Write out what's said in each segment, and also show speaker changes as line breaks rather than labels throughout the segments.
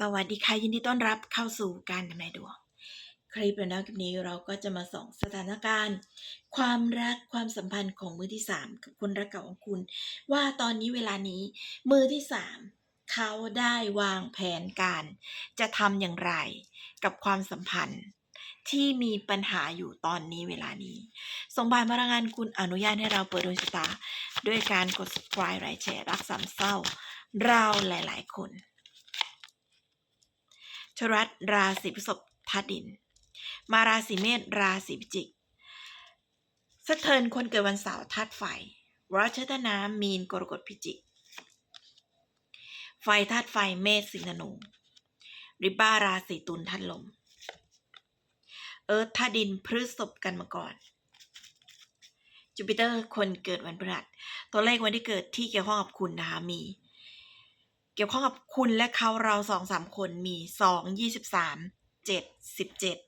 สวัสดีค่ะยินดีต้อนรับเข้าสู่การทำนายดวง คลิปแล้วนะคลิปนี้เราก็จะมาส่องสถานการณ์ ความรักความสัมพันธ์ของมือที่สามกับคนรักเก่าของคุณ ว่าตอนนี้เวลานี้มือที่สามเขาได้วางแผนการ จะทำอย่างไรกับความสัมพันธ์ที่มีปัญหาอยู่ตอนนี้เวลานี้ส่งบานพลังงานคุณอนุญาตให้เราเปิดดวงชะตา ด้วยการกด subscribe ไลค์แชร์รักสามเศร้า เราหลาย ๆ คน ชรัตราศีพฤษภธาตุดิน มาราศีเมษราศีพิจิกสเทินคนเกิดวันเสาร์ธาตุไฟรัชตน้ำมีนกรกฎพิจิก ไฟธาตุไฟเมษสิงห์นู ริบ้าราศีตุลธาตุลม เอิร์ธธาตุดินพฤษภกันมาก่อนจูปิเตอร์คนเกิดวันพฤหัสตัวเลขวันที่เกิดที่เกี่ยวข้องกับคุณนะคะมี เกี่ยวข้องกับคุณและเขาเราสองสามคนมีสองยี่สิบสามเจ็ดสิบเจ็ด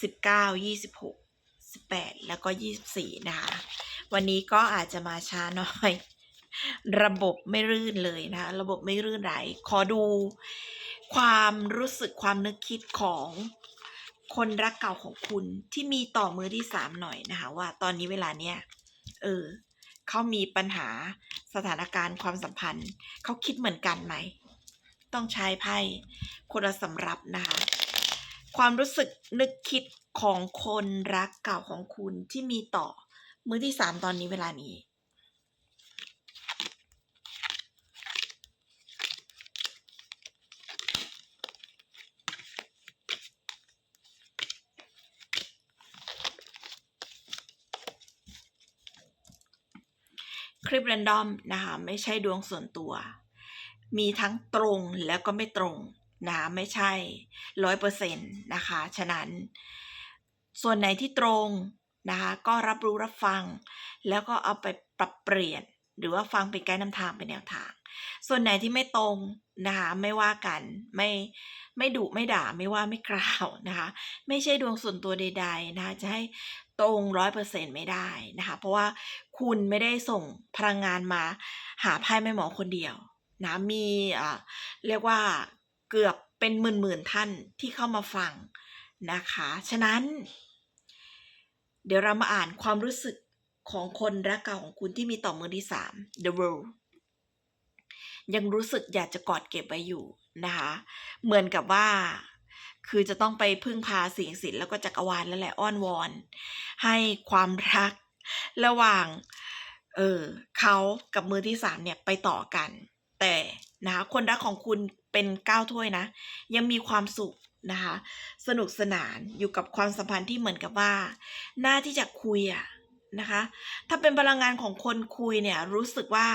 สิบเก้ายี่สิบหกสิบแปดแล้วก็ยี่สิบสี่นะคะ วันนี้ก็อาจจะมาช้าหน่อย ระบบไม่รื่นเลยนะคะระบบไม่รื่นไหลขอดูความรู้สึกความนึกคิดของคนรักเก่าของคุณที่มีต่อมือที่สามหน่อยนะคะ ว่าตอนนี้เวลาเนี้ยเออ เขามีปัญหาสถานการณ์ความสัมพันธ์ เขาคิดเหมือนกันไหม ต้องใช้ไพ่คนละสำรับนะคะ ความรู้สึกนึกคิดของคนรักเก่าของคุณที่มีต่อมือที่สามตอนนี้เวลานี้ ลิป r รนดอมนะคะไม่ใช่ดวงส่วนตัว มีทั้งตรงแล้วก็ไม่ตรงนะไม่ใช่ร้อยเปอร์เซ็นต์นะคะฉะนั้น ส่วนไหนที่ตรงนะคะก็รับรู้รับฟัง แล้วก็เอาไปปรับเปลี่ยน หรือว่าฟังเป็นไกด์นำทางเป็นแนวทาง ส่วนไหนที่ไม่ตรงนะคะไม่ว่ากันไม่ไม่ดุไม่ด่าไม่ว่าไม่กล่าวนะคะ ไม่ใช่ดวงส่วนตัวใดๆนะคะจะให้ ตรงร้อยเปอร์เซ็นไม่ได้นะคะ เพราะว่าคุณไม่ได้ส่งพลังงานมาหาไพ่แม่หมอคนเดียวนะมีอ่าเรียกว่าเกือบเป็นหมื่นๆท่านที่เข้ามาฟังนะคะ ฉะนั้น เดี๋ยวเรามาอ่านความรู้สึกของคนรักเก่าของคุณที่มีต่อมือที่สาม The World ยังรู้สึกอยากจะกอดเก็บไว้อยู่นะคะ เหมือนกับว่า คือจะต้องไปพึ่งพาสิ่งศิลป์แล้วก็จักรวาลแล้วแหละอ้อนวอน ให้ความรักระหว่าง เออเขากับมือที่สามเนี่ยไปต่อกัน แต่นะคะคนรักของคุณเป็นก้าวถ้วยนะ ยังมีความสุขนะคะ สนุกสนานอยู่กับความสัมพันธ์ที่เหมือนกับว่า หน้าที่จะคุยอะนะคะ ถ้าเป็นพลังงานของคนคุยเนี่ยรู้สึกว่า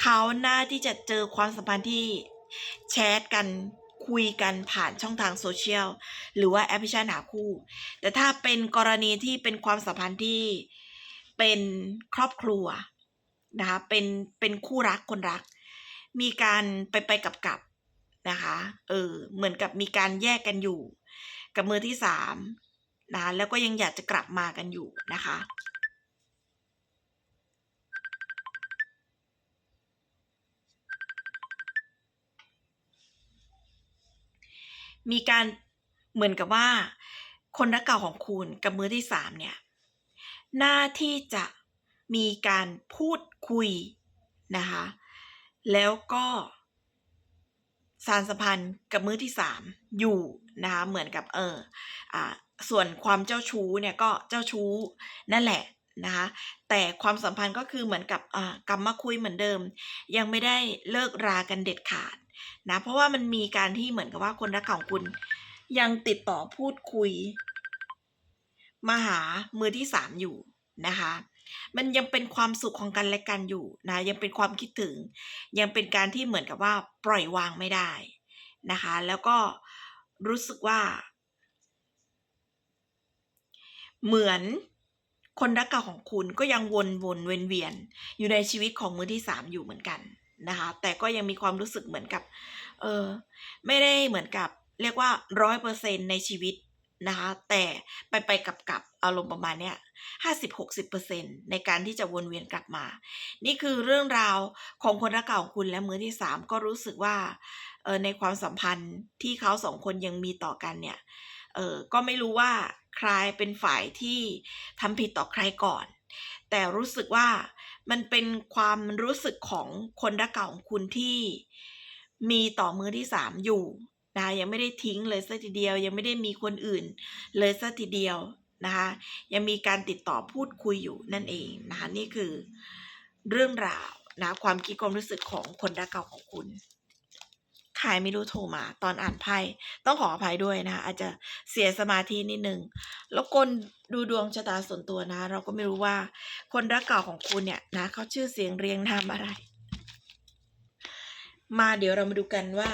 เขาหน้าที่จะเจอความสัมพันธ์ที่แชทกัน คุยกันผ่านช่องทางโซเชียลหรือว่าแอปพลิเคชันหาคู่ แต่ถ้าเป็นกรณีที่เป็นความสัมพันธ์ที่เป็นครอบครัวนะคะเป็นเป็นคู่รักคนรัก มีการไปไปกับกับนะคะเออเหมือนกับมีการแยกกันอยู่ กับมือที่สามนะแล้วก็ยังอยากจะกลับมากันอยู่นะคะ มีการเหมือนกับว่า คนรักเก่าของคุณกับมือที่สามเนี่ยหน้าที่จะมีการพูดคุยนะคะแล้วก็สารสัมพันธ์กับมือที่สามอยู่นะคะเหมือนกับเอออ่าส่วนความเจ้าชู้เนี่ยก็เจ้าชู้นั่นแหละนะคะแต่ความสัมพันธ์ก็คือเหมือนกับอ่ากลับมาคุยเหมือนเดิม ยังไม่ได้เลิกรากันเด็ดขาด นะเพราะว่ามันมีการที่เหมือนกับว่าคนรักของคุณยังติดต่อพูดคุย มาหามือที่สามอยู่นะคะ มันยังเป็นความสุขของกันและกันอยู่นะยังเป็นความคิดถึง ยังเป็นการที่เหมือนกับว่าปล่อยวางไม่ได้นะคะ แล้วก็รู้สึกว่า เหมือนคนรักเก่าของคุณก็ยังวนวนเวียนเวียนอยู่ในชีวิตของมือที่สามอยู่เหมือนกัน นะคะ แต่ก็ยังมีความรู้สึกเหมือนกับ เออไม่ได้เหมือนกับ เรียกว่าร้อยเปอร์เซ็นในชีวิตนะคะ แต่ไปไปกับกับอารมณ์ประมาณเนี้ยห้าสิบหกสิบเปอร์เซ็นในการที่จะวนเวียนกลับมา นี่คือเรื่องราวของคนรักเก่าของคุณและมือที่สามก็รู้สึกว่า เออในความสัมพันธ์ที่เขาสองคนยังมีต่อกันเนี่ย เออก็ไม่รู้ว่าใครเป็นฝ่ายที่ทำผิดต่อใครก่อน แต่รู้สึกว่ามันเป็นความรู้สึกของคนรักเก่าของคุณที่มีต่อมือที่สามอยู่นะยังไม่ได้ทิ้งเลยสักทีเดียว ยังไม่ได้มีคนอื่น เลยสักทีเดียวนะคะยังมีการติดต่อพูดคุยอยู่นั่นเองนะคะนี่คือเรื่องราวนะความคิดความรู้สึกของคนรักเก่าของคุณ ใครไม่รู้โทรมา ตอนอ่านไพ่ต้องขออภัยด้วยนะคะอาจจะเสียสมาธินิดนึงแล้วคนดูดวงชะตาส่วนตัวนะ เราก็ไม่รู้ว่า คนรักเก่าของคุณเนี่ยนะเขาชื่อเสียงเรียงนามอะไร มาเดี๋ยวเรามาดูกันว่า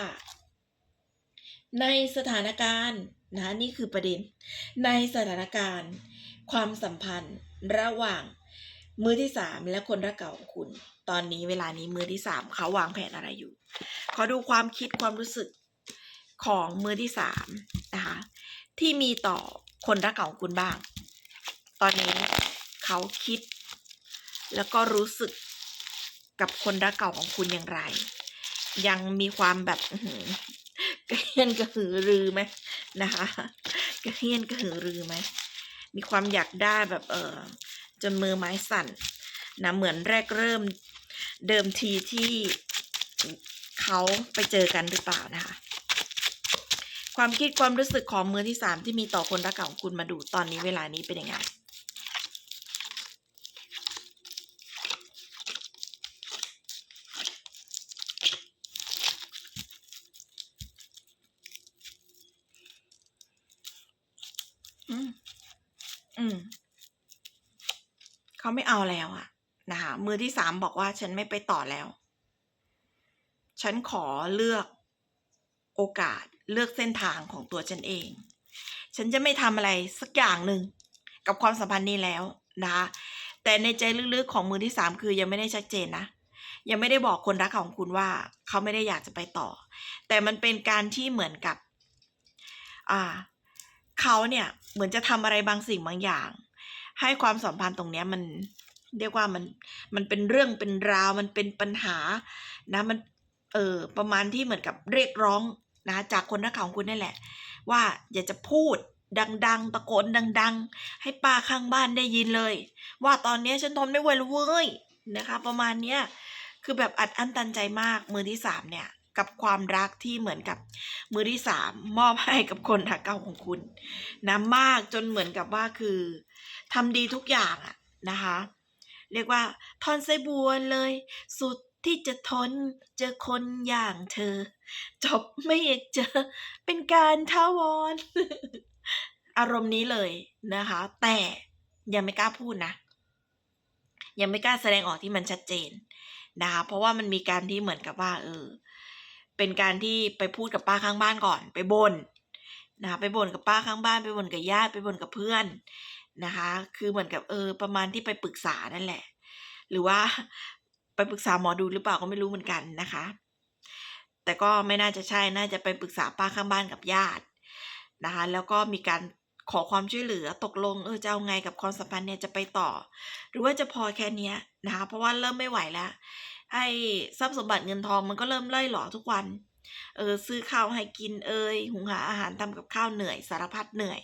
ในสถานการณ์นะนี่คือประเด็น ในสถานการณ์ ความสัมพันธ์ระหว่างมือที่สามและคนรักเก่าของคุณ ตอนนี้เวลานี้มือที่สามเขาวางแผนอะไรอยู่ ขอดูความคิดความรู้สึกของมือที่สามนะคะที่มีต่อคนรักเก่าของคุณบ้าง ตอนนี้เขาคิด แล้วก็รู้สึกกับคนรักเก่าของคุณอย่างไร ยังมีความแบบกระเฮียนกระหือรือไหมนะคะกระเฮียนกระหือรือไหมมีความอยากได้แบบเออจนมือไม้สั่นนะเหมือนแรกเริ่มเดิมทีที่ เขาไปเจอกันหรือเปล่านะคะ ความคิดความรู้สึกของมือที่สามที่มีต่อคนรักเก่าของคุณมาดูตอนนี้เวลานี้เป็นยังไงอืม อืม เขาไม่เอาแล้วอะนะคะ มือที่สามบอกว่าฉันไม่ไปต่อแล้ว ฉันขอเลือกโอกาสเลือกเส้นทางของตัวฉันเอง ฉันจะไม่ทำอะไรสักอย่างหนึ่งกับความสัมพันธ์นี้แล้วนะคะแต่ในใจลึกๆของมือที่สามคือยังไม่ได้ชัดเจนนะยังไม่ได้บอกคนรักของคุณว่าเขาไม่ได้อยากจะไปต่อ แต่มันเป็นการที่เหมือนกับ อ่าเขาเนี่ยเหมือนจะทำอะไรบางสิ่งบางอย่าง ให้ความสัมพันธ์ตรงเนี้ยมันเรียกว่ามันมันเป็นเรื่องเป็นราวมันเป็นปัญหานะมัน เออประมาณที่เหมือนกับเรียกร้องนะจากคนรักของคุณนั่แหละ ว่าอยากจะพูดดัง ๆ ตะโกนดัง ๆ ให้ป้าข้างบ้านได้ยินเลย ว่าตอนนี้ฉันทนไม่ไหวแล้วเว้ยนะคะ ประมาณเนี้ยคือแบบอัดอั้นตันใจมากมือที่สามเนี่ยกับความรักที่เหมือนกับมือที่สามมอบให้กับคนรักเก่าของคุณนะมากจนเหมือนกับว่าคือทำดีทุกอย่างอะนะคะ เรียกว่าทอนไซบัวเลย สุด ที่จะทนเจอคนอย่างเธอ จบไม่อยากเจอ เป็นการท้าวรอารมณ์นี้เลยนะคะ แต่ยังไม่กล้าพูดนะ ยังไม่กล้าแสดงออกที่มันชัดเจนนะคะเพราะว่ามันมีการที่เหมือนกับว่า เออ เป็นการที่ไปพูดกับป้าข้างบ้านก่อน ไปบน่นนะคะไปบ่นกับป้าข้างบ้านไปบ่นกับญาติไปบ่นกับเพื่อนนะคะ คือเหมือนกับเออ ประมาณที่ไปปรึกษานั่นแหละ หรือว่า ไปปรึกษาหมอดูหรือเปล่าก็ไม่รู้เหมือนกันนะคะ แต่ก็ไม่น่าจะใช่น่าจะไปปรึกษาป้าข้างบ้านกับญาตินะคะ แล้วก็มีการขอความช่วยเหลือตกลงเออจะเอาไงกับความสัมพันธ์เนี่ยจะไปต่อ หรือว่าจะพอแค่เนี้ยนะคะ เพราะว่าเริ่มไม่ไหวแล้วไอ้ทรัพย์สมบัติเงินทองมันก็เริ่มไล่หล่อทุกวัน เออซื้อข้าวให้กินเอยหุงหาอาหารทำกับข้าวเหนื่อยสารพัดเหนื่อย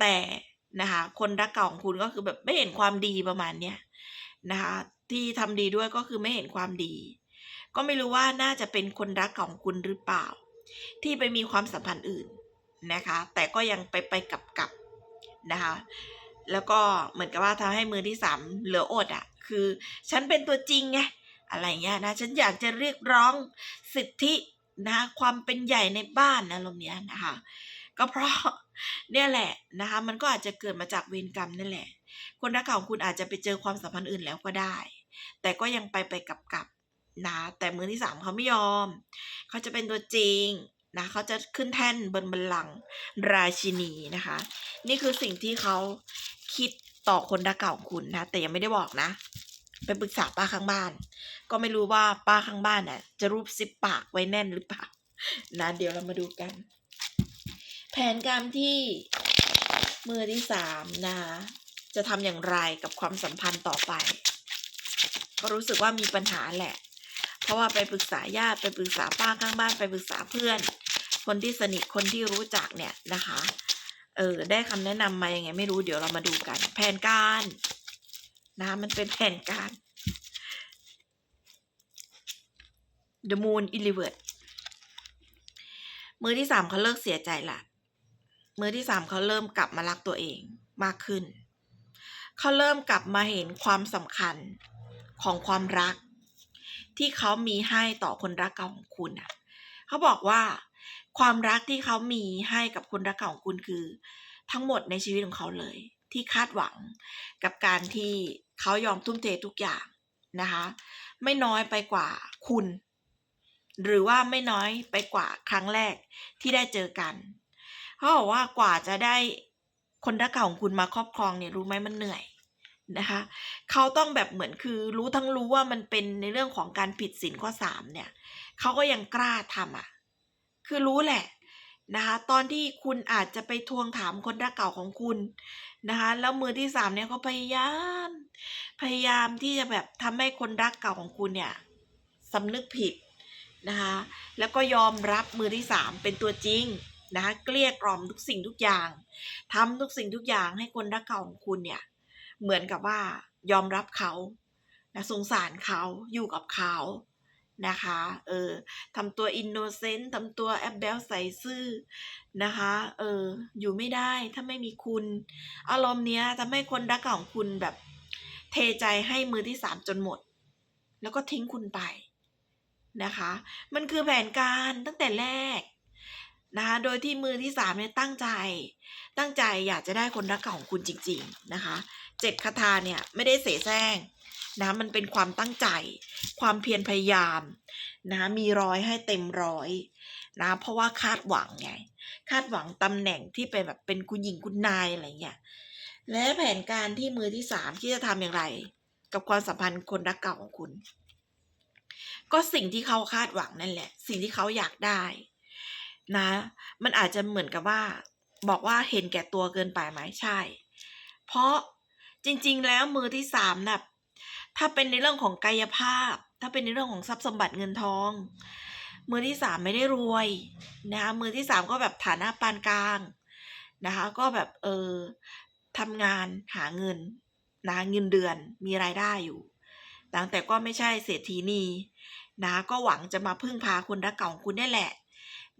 แต่นะคะคนรักเก่าของคุณก็คือแบบไม่เห็นความดีประมาณเนี้ยนะคะ ที่ทำดีด้วยก็คือไม่เห็นความดี ก็ไม่รู้ว่าน่าจะเป็นคนรักของคุณหรือเปล่า ที่ไปมีความสัมพันธ์อื่นนะคะ แต่ก็ยังไปไปกับกับนะคะแล้วก็เหมือนกับว่าทำให้มือที่สามเหลืออดอะ่ะ คือ ฉันเป็นตัวจริงไงอะไรเงี้ยนะฉันอยากจะเรียกร้องสิทธินะคะความเป็นใหญ่ในบ้านอารมเนี้ยนะคะก็เพราะเนี่ยแหละนะคะมันก็อาจจะเกิดมาจากเวรกรรมนั่นแหละ คนรักเก่าของคุณอาจจะไปเจอความสัมพันธ์อื่นแล้วก็ได้ แต่ก็ยังไปไปกลับกับนะแต่มือที่สามเขาไม่ยอม เขาจะเป็นตัวจริงนะเขาจะขึ้นแท่นบนบัลลังก์ราชินีนะคะ นี่คือสิ่งที่เขาคิดต่อคนรักเก่าของคุณนะ แต่ยังไม่ได้บอกนะไปปรึกษาป้าข้างบ้าน ก็ไม่รู้ว่าป้าข้างบ้านน่ะจะรูปซิปปากไว้แน่นหรือเปล่านะเดี๋ยวเรามาดูกัน แผนการที่มือที่สามนะคะจะทำอย่างไรกับความสัมพันธ์ต่อไป ก็รู้สึกว่ามีปัญหาแหละ เพราะว่าไปปรึกษาญาติไปปรึกษาป้าข้างบ้านไปปรึกษาเพื่อน คนที่สนิทคนที่รู้จักเนี่ยนะคะ เออได้คำแนะนำมายังไงไม่รู้เดี๋ยวเรามาดูกัน แผนการนะมันเป็นแผนการ The Moon i l i v e r มือที่สามเขาเลิกเสียใจละมือที่สามเขาเริ่มกลับมารักตัวเองมากขึ้น เขาเริ่มกลับมาเห็นความสำคัญ ของความรัก ที่เขามีให้ต่อคนรักเก่าของคุณอะเขาบอกว่า ความรักที่เขามีให้กับคนรักเก่าของคุณคือ ทั้งหมดในชีวิตของเขาเลย ที่คาดหวังกับการที่เขายอมทุ่มเททุกอย่างนะคะ ไม่น้อยไปกว่าคุณ หรือว่าไม่น้อยไปกว่าครั้งแรกที่ได้เจอกันเขาบอกว่ากว่าจะได้คนรักเก่าของคุณมาครอบครองเนี่ยรู้ไหมมันเหนื่อย นะคะเขาต้องแบบเหมือนคือรู้ทั้งรู้ว่ามันเป็นในเรื่องของการผิดศีลข้อสามเนี่ยเขาก็ยังกล้าทำอะ คือรู้แหละนะคะตอนที่คุณอาจจะไปทวงถามคนรักเก่าของคุณนะคะแล้วมือที่สามเนี่ยเขาพยายาม พยายามที่จะแบบทำให้คนรักเก่าของคุณเนี่ยสำนึกผิดนะคะแล้วก็ยอมรับมือที่สามเป็นตัวจริงนะคะเกลี้ยกล่อมทุกสิ่งทุกอย่างทำทุกสิ่งทุกอย่างให้คนรักเก่าของคุณเนี่ย เหมือนกับว่ายอมรับเขานะสงสารเขาอยู่กับเขานะคะ เออทำตัวอินโนเซนต์ทำตัวแอบเบลใส่ซื่อนะคะ เออ อยู่ไม่ได้ถ้าไม่มีคุณ อารมณ์เนี้ยทำให้คนรักของคุณแบบเทใจให้มือที่สามจนหมด แล้วก็ทิ้งคุณไปนะคะ มันคือแผนการตั้งแต่แรก นะคะ โดยที่มือที่สามเนี่ยตั้งใจ ตั้งใจอยากจะได้คนรักเก่าของคุณจริง ๆ นะคะเจ็ดคาถาเนี่ยไม่ได้เสแสร้งนะมันเป็นความตั้งใจ ความเพียรพยายามนะมีร้อยให้เต็มร้อยนะเพราะว่าคาดหวังไง คาดหวังตำแหน่งที่เป็นแบบเป็นคุณหญิงคุณนายอะไรเงี้ยและแผนการที่มือที่สามที่จะทำอย่างไร กับความสัมพันธ์คนรักเก่าของคุณ ก็สิ่งที่เขาคาดหวังนั่นแหละ สิ่งที่เขาอยากได้ นะ มันอาจจะเหมือนกับว่า บอกว่าเห็นแก่ตัวเกินไปไหมใช่ เพราะจริง ๆ แล้วมือที่สามน่ะถ้าเป็นในเรื่องของกายภาพ ถ้าเป็นในเรื่องของทรัพย์สมบัติเงินทอง มือที่สามไม่ได้รวยนะคะมือที่สามก็แบบฐานะปานกลางนะคะก็แบบเออทำงานหาเงินนะเงินเดือนมีรายได้อยู่แต่แต่ก็ไม่ใช่เศรษฐีนีนะก็หวังจะมาพึ่งพาคนรักเก่าของคุณนี่แหละ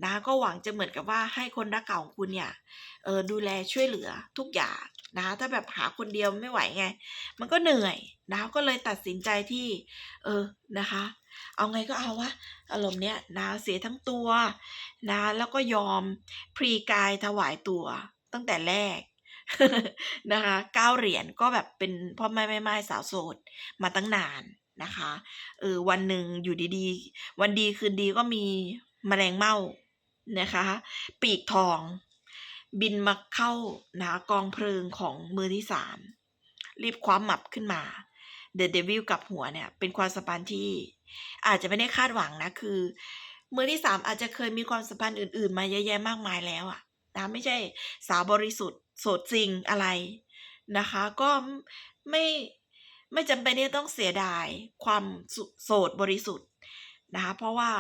นะก็หวังจะเหมือนกับว่าให้คนรักเก่าของคุณเนี่ยเออดูแลช่วยเหลือทุกอย่างนะถ้าแบบหาคนเดียวไม่ไหวไง มันก็เหนื่อยนะก็เลยตัดสินใจที่ เออนะคะ เอาไงก็เอาวะอารมณ์เนี้ยนะเสียทั้งตัวนะแล้วก็ยอมพรีกายถวายตัวตั้งแต่แรกนะคะเก้าเหรียญก็แบบเป็นพ่อแม่แม่ไม้สาวโสดมาตั้งนานนะคะเออวันหนึ่งอยู่ดีๆ วันดีคืนดีก็มีแมลงเม่า นะคะ ปีกทอง บินมาเข้าหนะกองเพลิงของมือที่สามรีบคว้าหมับขึ้นมาเดอะเดวิลกับหัวเนี่ยเป็นความสัมพันธ์ที่อาจจะไม่ได้คาดหวังนะคือ มือที่สามอาจจะเคยมีความสัมพันธ์อื่น ๆ มาเยอะแยะมากมายแล้วอะนะไม่ใช่สาวบริสุทธิ์โสดจริงอะไรนะคะ ก็ไม่ไม่จำเป็นที่ต้องเสียดายความโสดบริสุทธิ์นะคะเพราะว่า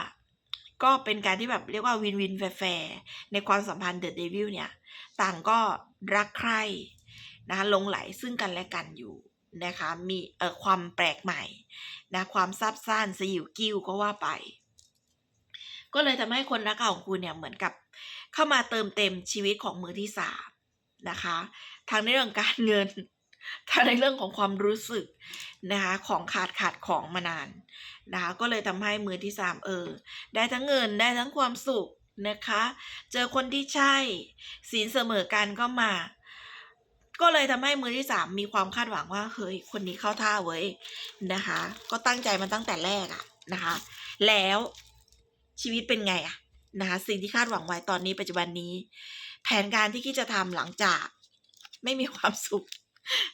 ก็เป็นการที่แบบเรียกว่าวินวินแฟร์ในความสัมพันธ์เดอะเดวิลเนี่ย ต่างก็รักใคร่นะคะลงไหลซึ่งกันและกันอยู่นะคะมีเอ่อความแปลกใหม่นะความซับซ้านสยิวกิ้วก็ว่าไป ก็เลยทำให้คนรักเก่าของคุณเนี่ยเหมือนกับเข้ามาเติมเต็มชีวิตของมือที่สามนะคะ ทางในเรื่องการเงิน ทางในเรื่องของความรู้สึกนะคะของขาดขาดของมานานนะคะก็เลยทำให้มือที่สามเออ ได้ทั้งเงินได้ทั้งความสุขนะคะ เจอคนที่ใช่ศีลเสมอกันก็มา ก็เลยทำให้มือที่สามมีความคาดหวังว่าเฮ้ยคนนี้เข้าท่าเว้ยนะคะ ก็ตั้งใจมาตั้งแต่แรกอะนะคะ แล้วชีวิตเป็นไงอะนะคะสิ่งที่คาดหวังไว้ตอนนี้ปัจจุบันนี้ แผนการที่คิดจะทำหลังจาก ไม่มีความสุข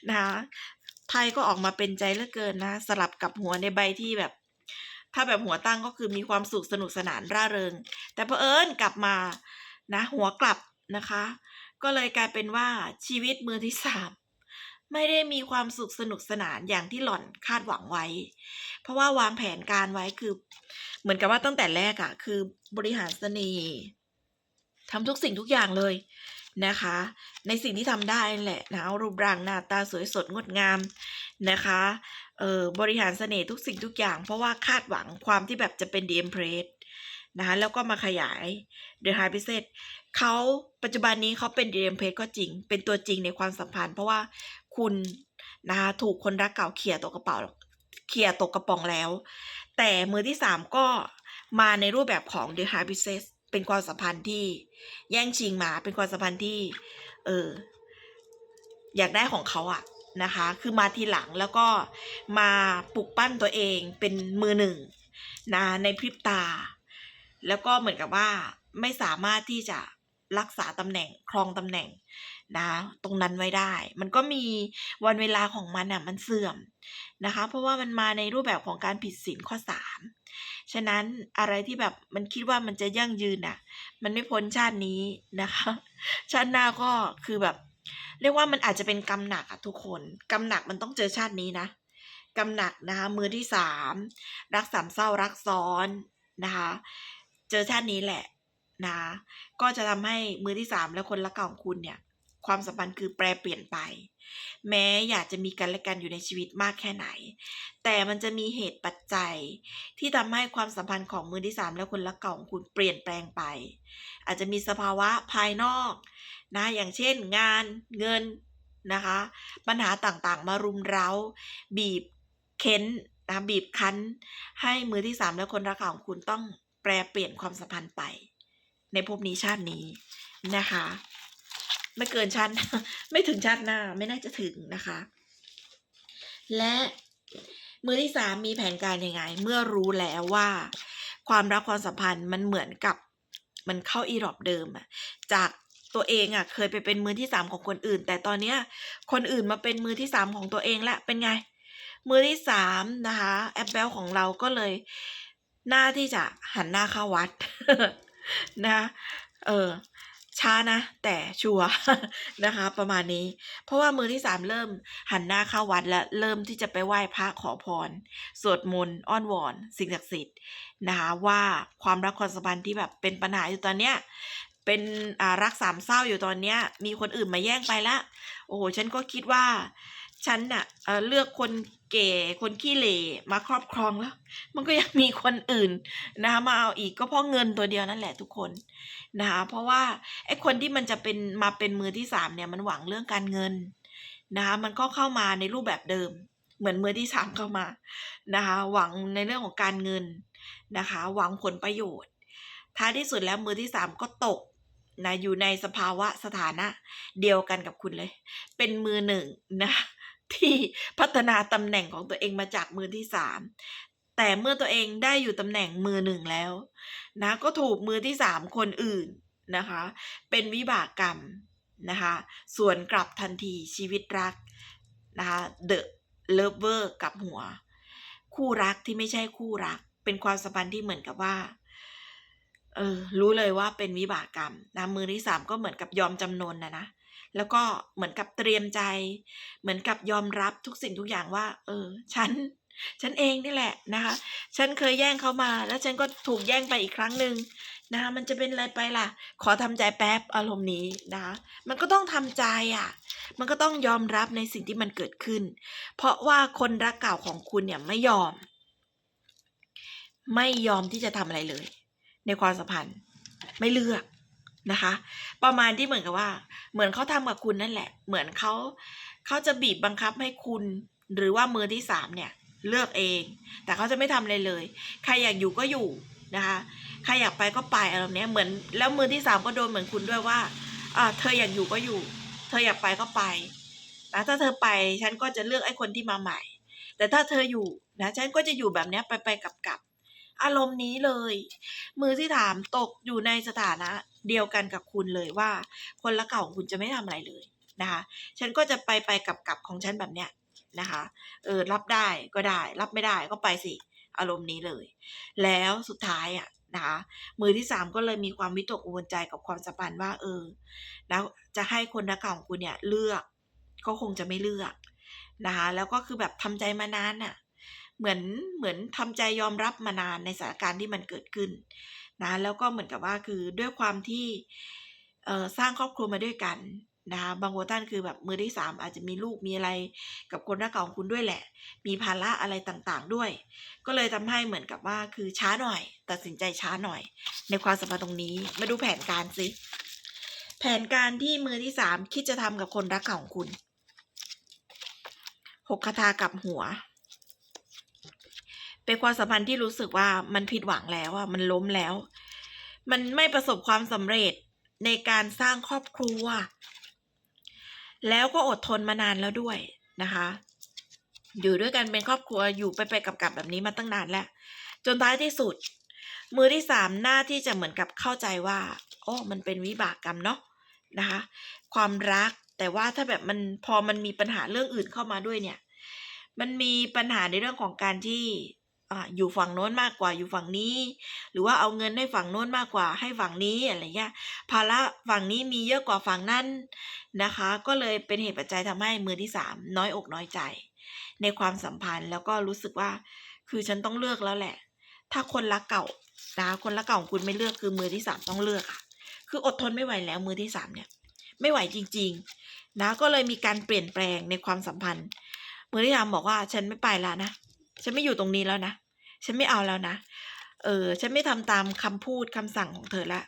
นะคะไพ่ก็ออกมาเป็นใจเหลือเกินนะ สลับกับหัวในใบที่แบบ ถ้าแบบหัวตั้งก็คือมีความสุขสนุกสนานร่าเริง แต่เพอเอิญกลับมานะ หัวกลับนะคะ ก็เลยกลายเป็นว่าชีวิตมือที่สามไม่ได้มีความสุขสนุกสนานอย่างที่หล่อนคาดหวังไว้ เพราะว่าวางแผนการไว้คือ เหมือนกับว่าตั้งแต่แรกอะคือบริหารเสน่ห์ทำทุกสิ่งทุกอย่างเลย นะคะ ในสิ่งที่ทำได้แหละนะรูปร่างหน้าตาสวยสดงดงามนะคะเออบริหารเสน่ห์ทุกสิ่งทุกอย่าง เพราะว่าคาดหวังความที่แบบจะเป็นดีเอ็มเพรสนะคะแล้วก็มาขยายเดอะไฮพิเศษเขาปัจจุบันนี้เขาเป็นดีเอ็มเพรสก็จริง เป็นตัวจริงในความสัมพันธ์ เพราะว่าคุณนะคะถูกคนรักเก่าเขี่ยตกกระเป๋าเขี่ยตกกระป๋องแล้ว แต่มือที่สามก็มาในรูปแบบของ The High Princess เป็นความสัมพันธ์ที่แย่งชิงมา เป็นความสัมพันธ์ที่ เอออยากได้ของเขาอะนะคะ คือมาทีหลังแล้วก็มาปลุกปั้นตัวเองเป็นมือหนึ่งนะในพริบตา แล้วก็เหมือนกับว่าไม่สามารถที่จะรักษาตำแหน่งครองตำแหน่ง นะ ตรงนั้นไว้ได้ มันก็มีวันเวลาของมันอะมันเสื่อมนะคะ เพราะว่ามันมาในรูปแบบของการผิดศีลข้อสามฉะนั้นอะไรที่แบบมันคิดว่ามันจะยั่งยืนอะ มันไม่พ้นชาตินี้นะคะ ชาติหน้าก็คือแบบ เรียกว่ามันอาจจะเป็นกรรมหนักอะทุกคนกรรมหนักมันต้องเจอชาตินี้นะกรรมหนักนะคะมือที่สามรักสามเศร้ารักซ้อนนะคะเจอชาตินี้แหละนะก็จะทำให้มือที่สามและคนรักเก่าของคุณเนี่ย ความสัมพันธ์คือแปรเปลี่ยนไป แม้อยากจะมีกันและกันอยู่ในชีวิตมากแค่ไหน แต่มันจะมีเหตุปัจจัย ที่ทำให้ความสัมพันธ์ของมือที่สามและคนรักเก่าของคุณเปลี่ยนแปลงไป อาจจะมีสภาวะภายนอกนะอย่างเช่น งานเงินนะคะ ปัญหาต่างๆ มารุมเร้า บีบเค้นนะบีบคั้น ให้มือที่สามและคนรักเก่าของคุณต้องแปรเปลี่ยนความสัมพันธ์ไป ในภพนี้ชาตินี้นะคะ ไม่เกินชาติไม่ถึงชาติหน้า ไม่น่าจะถึงนะคะ และมือที่สามมีแผนการยังไง เมื่อรู้แล้วว่า ความรักความสัมพันธ์มันเหมือนกับมันเข้าอีรอบเดิมอะจากตัวเองอะเคยไปเป็นมือที่สามของคนอื่น แต่ตอนเนี้ยคนอื่นมาเป็นมือที่สามของตัวเองละเป็นไง มือที่สามนะคะแอปเปิลของเราก็เลยหน้าที่จะหันหน้าเข้าวัดนะเออ ช้านะ แต่ชัวนะคะ ประมาณนี้ เพราะว่ามือที่สามเริ่มหันหน้าเข้าวัดและเริ่มที่จะไปไหว้พระขอพร สวดมนต์อ้อนวอน สิ่งศักดิ์สิทธิ์นะคะว่าความรักความสัมพันธ์ที่แบบเป็นปัญหาอยู่ตอนเนี้ยเป็นรักสามเศร้าอยู่ตอนเนี้ย มีคนอื่นมาแย่งไปละ โอ้โห ฉันก็คิดว่า ฉันน่ะเอ่อเลือกคน เก๋คนขี้เหร่มาครอบครองแล้ว มันก็ยังมีคนอื่นนะคะมาเอาอีกก็เพราะเงินตัวเดียวนั่นแหละทุกคนนะคะเพราะว่าไอ้คนที่มันจะเป็นมาเป็นมือที่สามเนี่ยมันหวังเรื่องการเงินนะคะมันก็เข้ามาในรูปแบบเดิม เหมือนมือที่สามเข้ามานะคะหวังในเรื่องของการเงินนะคะหวังผลประโยชน์ ท้ายที่สุดแล้วมือที่สามก็ตกนะอยู่ในสภาวะสถานะเดียวกันกับคุณเลย เป็นมือหนึ่งนะ ที่พัฒนาตำแหน่งของตัวเองมาจากมือที่สามแต่เมื่อตัวเองได้อยู่ตำแหน่งมือหนึ่งแล้วนะก็ถูกมือที่สามคนอื่นนะคะ เป็นวิบากกรรมนะคะส่วนกลับทันทีชีวิตรักนะคะเดอะเลิฟเวอร์กับหัว คู่รักที่ไม่ใช่คู่รัก เป็นความสัมพันธ์ที่เหมือนกับว่าเออรู้เลยว่าเป็นวิบากกรรมนะมือที่สามก็เหมือนกับยอมจำนนนะนะ แล้วก็เหมือนกับเตรียมใจ เหมือนกับยอมรับทุกสิ่งทุกอย่างว่า เออ ฉัน ฉันเองนี่แหละนะคะ ฉันเคยแย่งเขามา แล้วฉันก็ถูกแย่งไปอีกครั้งหนึ่งนะคะมันจะเป็นอะไรไปล่ะ ขอทำใจแป๊บอารมณ์นี้นะคะมันก็ต้องทำใจอะ มันก็ต้องยอมรับในสิ่งที่มันเกิดขึ้น เพราะว่าคนรักเก่าของคุณเนี่ยไม่ยอม ไม่ยอมที่จะทำอะไรเลย ในความสัมพันธ์ ไม่เลือก นะคะ ประมาณที่เหมือนกับว่า เหมือนเขาทำกับคุณนั่นแหละ เหมือนเขาเขาจะบีบบังคับให้คุณ หรือว่ามือที่สามเนี่ยเลือกเอง แต่เขาจะไม่ทำอะไรเลย ใครอยากอยู่ก็อยู่นะคะใครอยากไปก็ไปอารมณ์เนี้ยเหมือนแล้วมือที่สามก็โดนเหมือนคุณด้วยว่าอ่าเธออยากอยู่ก็อยู่ เธออยากไปก็ไปนะถ้าเธอไปฉันก็จะเลือกไอ้คนที่มาใหม่ แต่ถ้าเธออยู่นะฉันก็จะอยู่แบบเนี้ยไปไปกลับกับอารมณ์นี้เลย มือที่ถามตกอยู่ในสถานะ เดียวกันกับคุณเลยว่า คนละเก่าของคุณจะไม่ทำอะไรเลยนะคะ ฉันก็จะไปไปกลับกลับของฉันแบบเนี้ยนะคะ เออรับได้ก็ได้ รับไม่ได้ก็ไปสิ อารมณ์นี้เลย แล้วสุดท้ายอะนะคะมือที่สามก็เลยมีความวิตกกังวลใจกับความสัมพันธ์ว่า เออ แล้วจะให้คนรักเก่าของคุณเนี่ยเลือก ก็คงจะไม่เลือกนะคะแล้วก็คือแบบทำใจมานานน่ะ เหมือนเหมือนทำใจยอมรับมานานในสถานการณ์ที่มันเกิดขึ้น นะแล้วก็เหมือนกับว่าคือด้วยความที่สร้างครอบครัวมาด้วยกันนะคะบางคนท่านคือแบบมือที่สามอาจจะมีลูกมีอะไรกับคนรักเก่าของคุณด้วยแหละ มีภาระอะไรต่างๆด้วย ก็เลยทำให้เหมือนกับว่าคือช้าหน่อย ตัดสินใจช้าหน่อย ในความสัมพันธ์ตรงนี้มาดูแผนการสิแผนการที่มือที่สามคิดจะทำกับคนรักเก่าของคุณหกคาถากับหัว เป็นความสัมพันธ์ที่รู้สึกว่ามันผิดหวังแล้วอะมันล้มแล้ว มันไม่ประสบความสำเร็จในการสร้างครอบครัว แล้วก็อดทนมานานแล้วด้วยนะคะ อยู่ด้วยกันเป็นครอบครัวอยู่ไปไปกับกับแบบนี้มาตั้งนานแล้ว จนท้ายที่สุด มือที่สามหน้าที่จะเหมือนกับเข้าใจว่าโอ้มันเป็นวิบากกรรมเนาะนะคะ ความรักแต่ว่าถ้าแบบมันพอมันมีปัญหาเรื่องอื่นเข้ามาด้วยเนี่ย มันมีปัญหาในเรื่องของการที่ อ่าอยู่ฝั่งโน้นมากกว่าอยู่ฝั่งนี้ หรือว่าเอาเงินให้ฝั่งโน้นมากกว่าให้ฝั่งนี้อะไรเงี้ยภาระฝั่งนี้มีเยอะกว่าฝั่งนั้นนะคะ ก็เลยเป็นเหตุปัจจัยทำให้มือที่สามน้อยอกน้อยใจ ในความสัมพันธ์แล้วก็รู้สึกว่า คือฉันต้องเลือกแล้วแหละ ถ้าคนรักเก่านะคนรักเก่าของคุณไม่เลือกคือมือที่สามต้องเลือกอะคืออดทนไม่ไหวแล้วมือที่สามเนี่ย ไม่ไหวจริง ๆ นะก็เลยมีการเปลี่ยนแปลงในความสัมพันธ์มือที่สามบอกว่าฉันไม่ไปแล้วนะฉันไม่อยู่ตรงนี้แล้วนะ ฉันไม่เอาแล้วนะ เออ ฉันไม่ทำตามคำพูดคำสั่งของเธอละ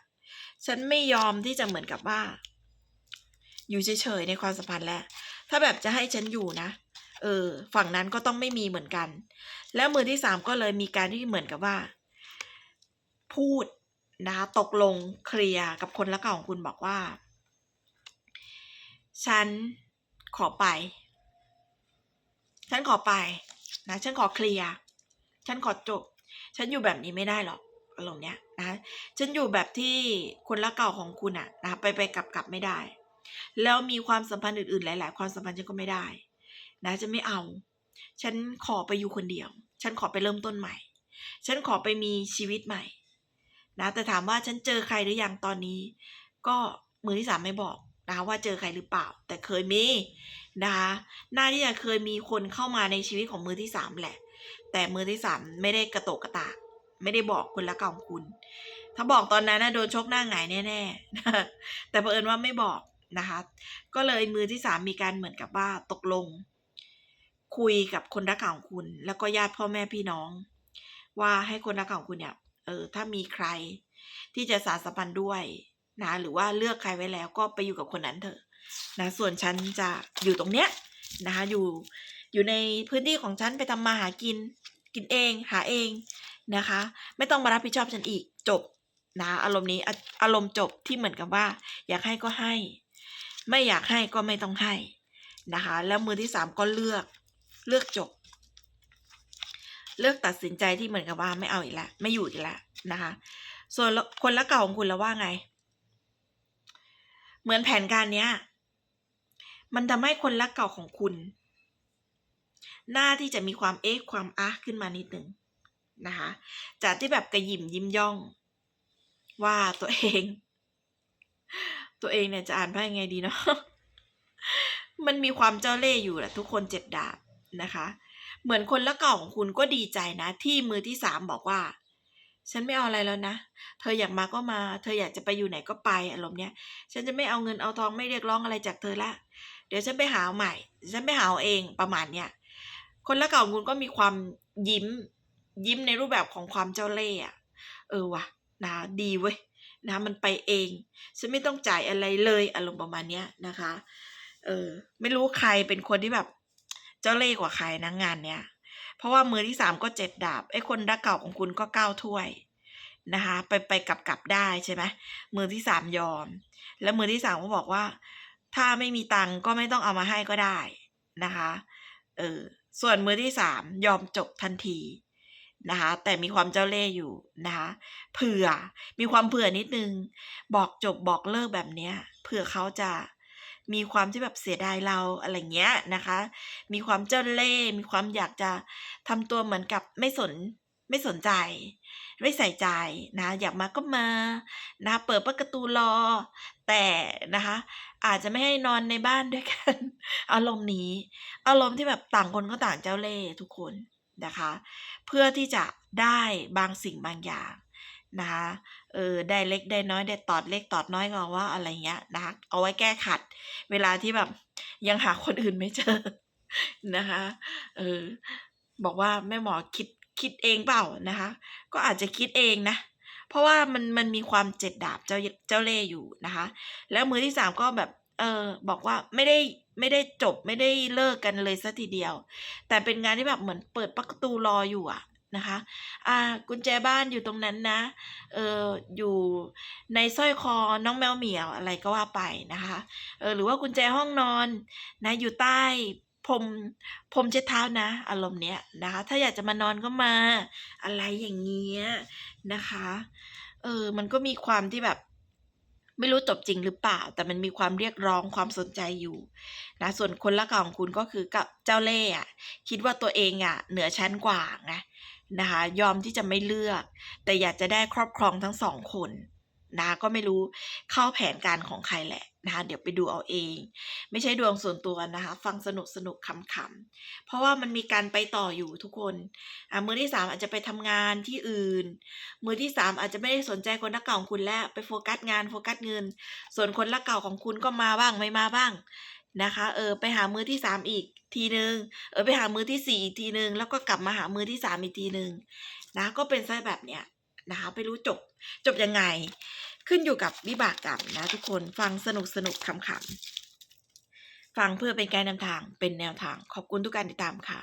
ฉันไม่ยอมที่จะเหมือนกับว่า อยู่เฉยๆในความสัมพันธ์แล้ว ถ้าแบบจะให้ฉันอยู่นะ เออ ฝั่งนั้นก็ต้องไม่มีเหมือนกัน แล้วมือที่สามก็เลยมีการที่เหมือนกับว่า พูดนะคะตกลงเคลียร์กับคนละเก่าของคุณบอกว่า ฉันขอไป ฉันขอไปนะ ฉันขอเคลียร์ ฉันขอจบ ฉันอยู่แบบนี้ไม่ได้หรอกอารมณ์เนี้ยนะฉันอยู่แบบที่คนละเก่าของคุณอะนะไปไปกลับกลับไม่ได้ แล้วมีความสัมพันธ์อื่นๆ หลาย ๆ ความสัมพันธ์ฉันก็ไม่ได้ นะจะไม่เอา ฉันขอไปอยู่คนเดียว ฉันขอไปเริ่มต้นใหม่ ฉันขอไปมีชีวิตใหม่ นะแต่ถามว่าฉันเจอใครหรือยังตอนนี้ ก็มือที่สามไม่บอกนะคะว่าเจอใครหรือเปล่า แต่เคยมีนะคะน่าที่จะเคยมีคนเข้ามาในชีวิตของมือที่สามแหละ แต่มือที่สามไม่ได้กระโตกกระตากไม่ได้บอกคนละก่าของคุณ ถ้าบอกตอนนั้นนะโดนชกหน้าหงายแน่ๆแต่เผอิญว่าไม่บอกนะคะ ก็เลยมือที่สามมีการเหมือนกับว่าตกลง คุยกับคนรักเก่าของคุณ แล้วก็ญาติพ่อแม่พี่น้อง ว่าให้คนรักเก่าของคุณเนี่ยเออถ้ามีใครที่จะสารสัมพันธ์ด้วยนะหรือว่าเลือกใครไว้แล้วก็ไปอยู่กับคนนั้นเถอะนะส่วนฉันจะอยู่ตรงเนี้ยนะคะอยู่ อยู่ในพื้นที่ของฉันไปทำมาหากิน กินเองหาเองนะคะ ไม่ต้องมารับผิดชอบฉันอีกจบนะอารมณ์นี้อารมณ์จบที่เหมือนกับว่า อยากให้ก็ให้ ไม่อยากให้ก็ไม่ต้องให้นะคะ แล้วมือที่สามก็เลือกเลือกจบ เลือกตัดสินใจที่เหมือนกับว่าไม่เอาอีกแล้วไม่อยู่อีกแล้วนะคะ ส่วนคนละเก่าของคุณแล้วว่าไง เหมือนแผนการเนี้ย มันทำให้คนรักเก่าของคุณ หน้าที่จะมีความเอ๊ะความอะขึ้นมานิดหนึ่งนะคะจากที่แบบกระยิมยิ้มย่อง ว่าตัวเอง ตัวเองเนี่ยจะอ่านว่ายังไงดีเนาะมันมีความเจ้าเล่ห์อยู่แหละทุกคนเจ็ดดาบนะคะ เหมือนคนละเก่าของคุณก็ดีใจนะ ที่มือที่สามบอกว่า ฉันไม่เอาอะไรแล้วนะ เธออยากมาก็มา เธออยากจะไปอยู่ไหนก็ไปอารมณ์เนี้ย ฉันจะไม่เอาเงินเอาทองไม่เรียกร้องอะไรจากเธอละ เดี๋ยวฉันไปหาใหม่ ฉันไปหาเองประมาณเนี้ย คนละเก่าคุณก็มีความยิ้ม ยิ้มในรูปแบบของความเจ้าเล่ห์อะเออวะนะดีเว้ยนะมันไปเองฉันไม่ต้องจ่ายอะไรเลยอารมณ์ประมาณเนี้ยนะคะเออไม่รู้ใครเป็นคนที่แบบเจ้าเล่ห์กว่าใครนะงานเนี้ยเพราะว่ามือที่สามก็เจ็ดดาบไอ้คนรักเก่าของคุณก็เก้าถ้วยนะคะไปไปกลับกลับได้ใช่ไหมมือที่สามยอม แล้วมือที่สามก็บอกว่า ถ้าไม่มีตังก็ไม่ต้องเอามาให้ก็ได้นะคะ เออ ส่วนมือที่สามยอมจบทันทีนะคะแต่มีความเจ้าเล่ห์อยู่นะคะเผื่อมีความเผื่อนิดนึง บอกจบบอกเลิกแบบเนี้ยเผื่อเขาจะมีความที่แบบเสียดายเราอะไรเงี้ยนะคะ มีความเจ้าเล่ห์มีความอยากจะทำตัวเหมือนกับไม่สนไม่สนใจ ไม่ใส่ใจนะอยากมาก็มานะเปิดประตูรอ แต่นะคะอาจจะไม่ให้นอนในบ้านด้วยกัน อารมณ์นี้ อารมณ์ที่แบบต่างคนก็ต่างเจ้าเล่ห์ทุกคนนะคะ เพื่อที่จะได้บางสิ่งบางอย่างนะคะเออได้เล็กได้น้อยได้ตอดเล็กตอดน้อยก็ว่าอะไรเงี้ยนะคะเอาไว้แก้ขัด เวลาที่แบบยังหาคนอื่นไม่เจอนะคะเออบอกว่าแม่หมอคิด คิดเองเปล่านะคะ ก็อาจจะคิดเองนะ เพราะว่ามันมันมีความเจ็ดดาบเจ้าเจ้าเล่ห์อยู่นะคะ แล้วมือที่สามก็แบบเออบอกว่าไม่ได้ไม่ได้จบไม่ได้เลิกกันเลยสัทีเดียว แต่เป็นงานที่แบบเหมือนเปิดประตูรออยู่อะนะคะ อ่า กุญแจบ้านอยู่ตรงนั้นนะ เอออยู่ในสร้อยคอน้องแมวเหมียวอะไรก็ว่าไปนะคะ เออหรือว่ากุญแจห้องนอนนะอยู่ใต้ พรมพรมเช็ดเท้านะ อารมณ์เนี้ยนะคะ ถ้าอยากจะมานอนก็มา อะไรอย่างเงี้ยนะคะ เออ มันก็มีความที่แบบ ไม่รู้จบจริงหรือเปล่า แต่มันมีความเรียกร้องความสนใจอยู่นะส่วนคนละก่ของคุณก็คือกับเจ้าเล่ห์อะคิดว่าตัวเองอะเหนือชั้นกว่าไงนะคะยอมที่จะไม่เลือก แต่อยากจะได้ครอบครองทั้งสองคนนะก็ไม่รู้เข้าแผนการของใครแหละ นะคะเดี๋ยวไปดูเอาเอง ไม่ใช่ดวงส่วนตัวนะคะ ฟังสนุกสนุกขำๆเพราะว่ามันมีการไปต่ออยู่ทุกคนอะมือที่สามอาจจะไปทำงานที่อื่น มือที่สามอาจจะไม่ได้สนใจคนรักเก่าของคุณแล้วไปโฟกัสงานโฟกัสเงิน ส่วนคนรักเก่าของคุณก็มาบ้างไม่มาบ้างนะคะเออไปหามือที่สามอีกทีหนึ่งเออไปหามือที่สี่อีกทีหนึ่งแล้วก็กลับมาหามือที่สามอีกทีหนึ่งนะก็เป็นไซะแบบเนี้ยนะคะไม่รู้จบจบยังไง ขึ้นอยู่กับวิบากกรรมนะทุกคนฟังสนุกสนุกขำๆฟังเพื่อเป็นการนำทางเป็นแนวทางขอบคุณทุกการติดตามค่ะ